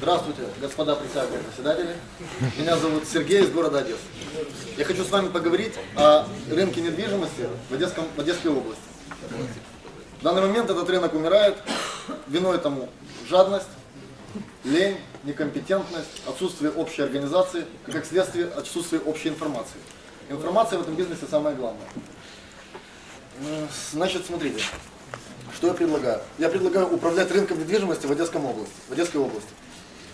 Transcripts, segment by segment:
Здравствуйте, господа председатели председатели. Меня зовут Сергей из города Одесса. Я хочу с вами поговорить о рынке недвижимости в, Одесском, в Одесской области. В данный момент этот рынок умирает. Виной тому жадность, лень, некомпетентность, отсутствие общей организации, и как следствие отсутствие общей информации. Информация в этом бизнесе самое главное. Значит, смотрите, что я предлагаю? Я предлагаю управлять рынком недвижимости в Одесском области, в Одесской области.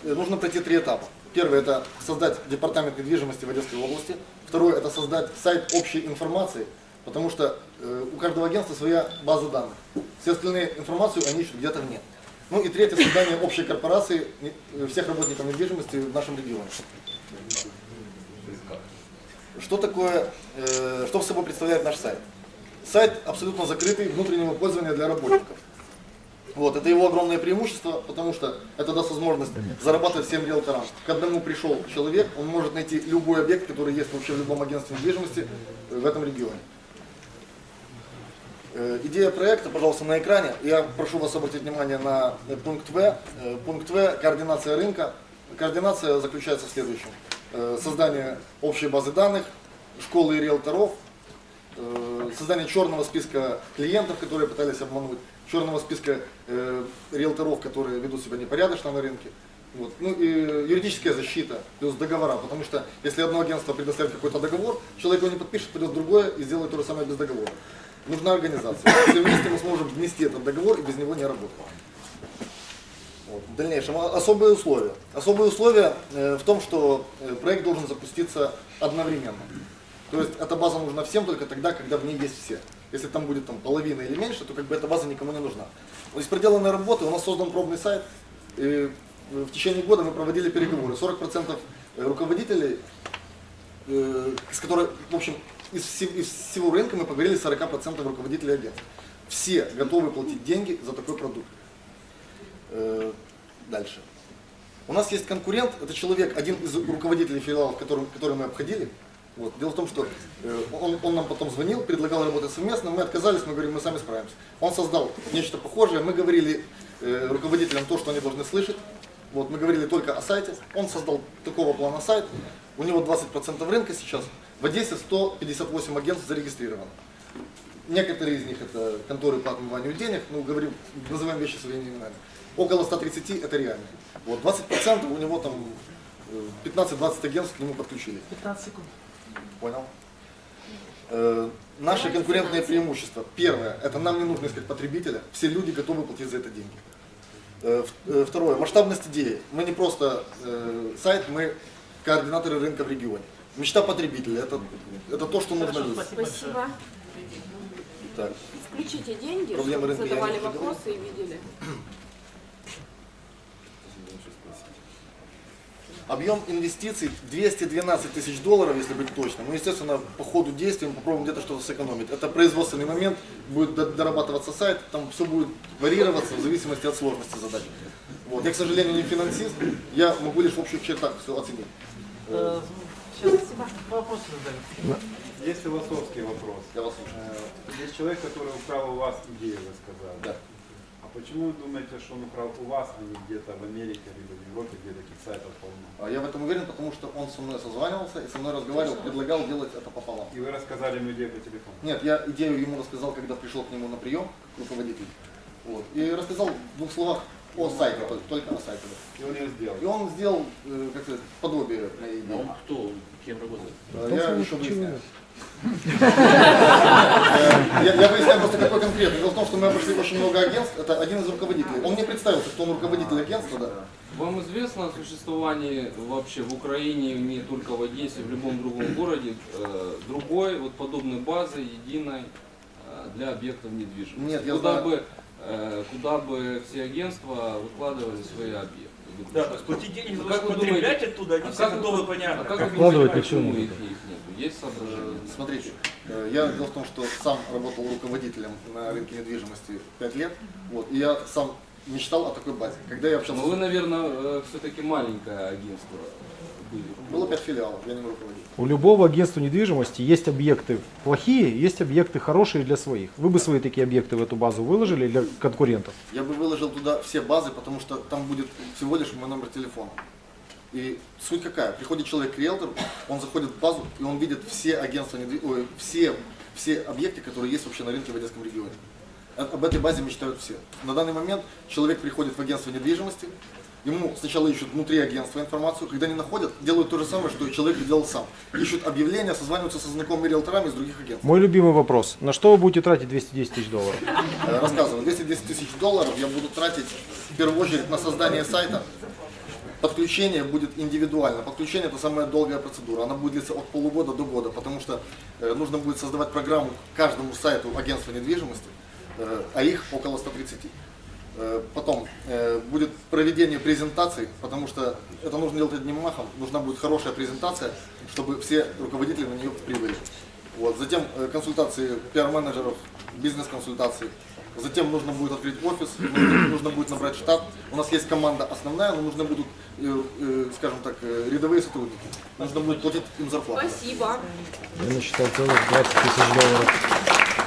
Э, Нужно пройти три этапа. Первый – это создать департамент недвижимости в Одесской области. Второй – это создать сайт общей информации, потому что э, у каждого агентства своя база данных. Все остальные информацию они ищут где-то вне. Ну и третье – создание общей корпорации э, всех работников недвижимости в нашем регионе. Что такое, что в собой представляет наш сайт? Сайт абсолютно закрытый внутреннего пользования для работников. Вот, это его огромное преимущество, потому что это даст возможность зарабатывать всем риэлторам. К одному пришел человек, он может найти любой объект, который есть вообще в любом агентстве недвижимости в этом регионе. Э, Идея проекта, пожалуйста, на экране. Я прошу вас обратить внимание на э, пункт В. Э, Пункт В – координация рынка. Координация заключается в следующем. Создание общей базы данных, школы риэлторов, э, создание черного списка клиентов, которые пытались обмануть, черного списка э, риэлторов, которые ведут себя непорядочно на рынке. Вот. Ну и юридическая защита, плюс договора, потому что если одно агентство предоставит какой-то договор, человек его не подпишет, придет другое и сделает то же самое без договора. Нужна организация. Все вместе мы сможем внести этот договор и без него не работать. Вот. В дальнейшем а- особые условия. Особые условия э, в том, что э, проект должен запуститься одновременно. То есть эта база нужна всем только тогда, когда в ней есть все. Если там будет там, половина или меньше, то как бы эта база никому не нужна. Вот из проделанной работы у нас создан пробный сайт. И э, в течение года мы проводили переговоры. 40% руководителей, э, с которой, в общем, из, из всего рынка мы поговорили с 40% руководителей агентств. Все готовы платить деньги за такой продукт. Э, Дальше. У нас есть конкурент, это человек, один из руководителей филиалов, которым, который мы обходили. Вот. Дело в том, что э, он, он нам потом звонил, предлагал работать совместно, мы отказались, мы говорим, мы сами справимся. Он создал нечто похожее, мы говорили э, руководителям то, что они должны слышать. Вот, мы говорили только о сайте. Он создал такого плана сайт. У него 20% рынка сейчас. В Одессе 158 агентств зарегистрировано. Некоторые из них это конторы по отмыванию денег, ну, говорим, называем вещи своими именами. Около 130 это реально. Вот, 20% у него там э, 15-20 агентств к нему подключили. 15 секунд. Понял? Э, наши конкурентные преимущества. Первое, это нам не нужно искать потребителя. Все люди готовы платить за это деньги. Э, э, второе, масштабность идеи. Мы не просто э, сайт, мы координаторы рынка в регионе. Мечта потребителя, это, это то, что нужно Хорошо, людям. спасибо. Так. Включите деньги, Проблемы чтобы задавали вопросы и видели. Объем инвестиций 212 тысяч долларов, если быть точным. Ну, естественно, по ходу действия мы попробуем где-то что-то сэкономить. Это производственный момент, будет до- дорабатываться сайт, там все будет варьироваться в зависимости от сложности задач. Вот. Я, к сожалению, не финансист, я могу лишь в общих чертах все оценить. Э, Сейчас вопросы задали. Есть философский вопрос. Я вас слушаю. Э, Есть человек, который украл у вас идею, вы сказали. Да. А почему вы думаете, что он украл у вас, а не где-то в Америке, либо в Европе, где таких сайтов полно? А Я в этом уверен, потому что он со мной созванивался и со мной разговаривал, предлагал делать это пополам. И вы рассказали ему идею по телефону. Нет, я идею ему рассказал, когда пришел к нему на прием, руководитель. Вот. И рассказал в двух словах о сайте, только, о сайте. да. И он ее сделал. И он сделал, э, как сказать, подобие моей идеи. Он кто? Кем работает? Э, Я еще выясняю. Э, Я я выясняю просто какой конкретно. Дело в том, что мы обошли очень много агентств. Это один из руководителей. Он мне представился, что он руководитель агентства, да. Вам известно о существовании вообще в Украине, не только в Одессе, в любом другом городе, э, другой вот подобной базы единой э, для объектов недвижимости? Нет, я куда знаю. бы куда бы все агентства выкладывали свои объекты? Да, то есть платить деньги А за то, как вы думаете- потреблять оттуда, они А все как вы- готовы, А понятно. как Как вы вкладывать почему их, нету? Есть соображения? Э, Смотрите, э, я дело в том, что сам работал руководителем на рынке недвижимости 5 лет. Вот, и я сам мечтал о такой базе. Когда я общался, Но вы, с- наверное, все-таки маленькое агентство. Было 5 филиалов, я не руководитель. У любого агентства недвижимости есть объекты плохие, есть объекты хорошие для своих. Вы бы свои такие объекты в эту базу выложили для конкурентов? Я бы выложил туда все базы, потому что там будет всего лишь мой номер телефона. И суть какая? Приходит человек к риэлтору, он заходит в базу, и он видит все агентства, недвиж- ой, все, все объекты, которые есть вообще на рынке в Одесском регионе. Об этой базе мечтают все. На данный момент человек приходит в агентство недвижимости, ему сначала ищут внутри агентства информацию, когда не находят, делают то же самое, что и человек делал сам. Ищут объявления, созваниваются со знакомыми риэлторами из других агентств. Мой любимый вопрос. На что вы будете тратить 210 тысяч долларов? Э, Рассказываю, 210 тысяч долларов я буду тратить в первую очередь на создание сайта. Подключение будет индивидуально. Подключение это самая долгая процедура. Она будет длиться от полугода до года, потому что э, нужно будет создавать программу каждому сайту агентства недвижимости, э, а их около 130. Э, Потом э, будет проведение презентаций, потому что это нужно делать одним махом. Нужна будет хорошая презентация, чтобы все руководители на нее прибыли. Вот. Затем э, консультации пиар-менеджеров, бизнес-консультации. Затем нужно будет открыть офис, нужно, будет набрать штат. У нас есть команда основная, но нужны будут, скажем так, рядовые сотрудники. Нужно будет платить им зарплату. Спасибо. Я насчитал целых 20 тысяч долларов.